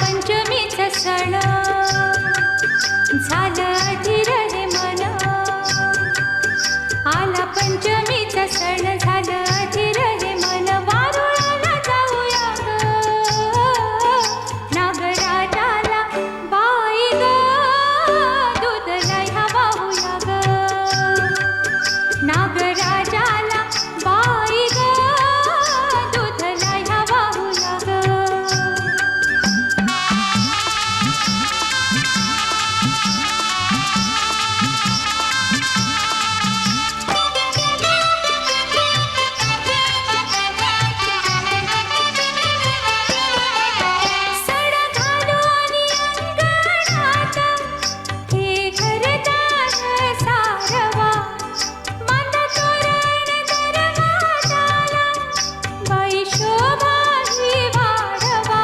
पंचमीचा सण. झालं आधी